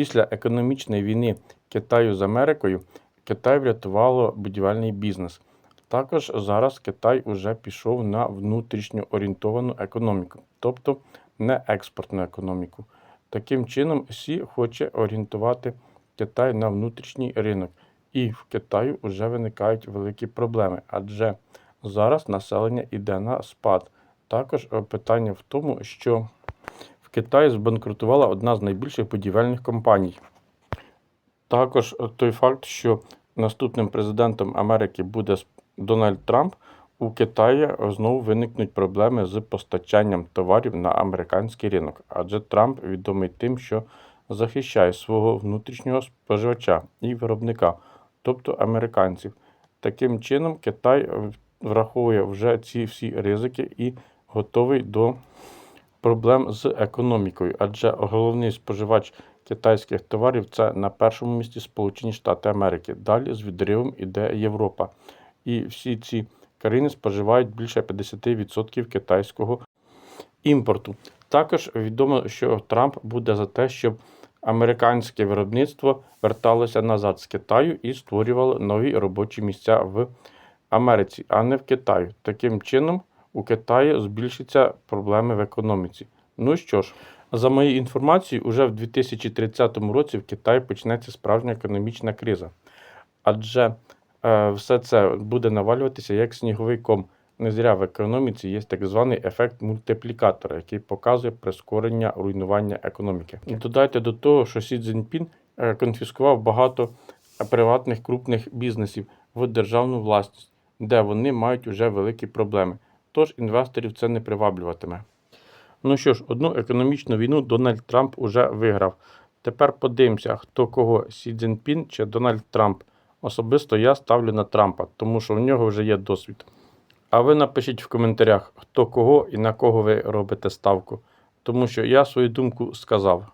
Після економічної війни Китаю з Америкою Китай врятувало будівельний бізнес. Також зараз Китай уже пішов на внутрішньо орієнтовану економіку, тобто не експортну економіку. Таким чином, Сі хоче орієнтувати Китай на внутрішній ринок, і в Китаю вже виникають великі проблеми, адже зараз населення йде на спад. Також е, питання в тому, що в Китаї збанкрутувала одна з найбільших будівельних компаній. Також той факт, що наступним президентом Америки буде Дональд Трамп, у Китаї знову виникнуть проблеми з постачанням товарів на американський ринок, адже Трамп відомий тим, що захищає свого внутрішнього споживача і виробника, тобто американців. Таким чином, Китай враховує вже ці всі ризики і готовий до проблем з економікою, адже головний споживач китайських товарів це на першому місці Сполучені Штати Америки. Далі з відривом іде Європа. І всі ці країни споживають більше 50% китайського імпорту. Також відомо, що Трамп буде за те, щоб американське виробництво верталося назад з Китаю і створювало нові робочі місця в Америці, а не в Китаї. Таким чином, у Китаї збільшаться проблеми в економіці. Ну що ж, за моєю інформацією, уже в 2030 році в Китаї почнеться справжня економічна криза. Адже е, все це буде навалюватися як сніговий ком. Не зря в економіці є так званий ефект мультиплікатора, який показує прискорення руйнування економіки. І додайте до того, що Сі Цзіньпін е, конфіскував багато приватних крупних бізнесів в державну власність, де вони мають уже великі проблеми. Тож інвесторів це не приваблюватиме. Ну що ж, одну економічну війну Дональд Трамп уже виграв. Тепер подивимося, хто кого Сі Цзіньпін чи Дональд Трамп. Особисто я ставлю на Трампа, тому що в нього вже є досвід. А ви напишіть в коментарях, хто кого і на кого ви робите ставку, тому що я свою думку сказав.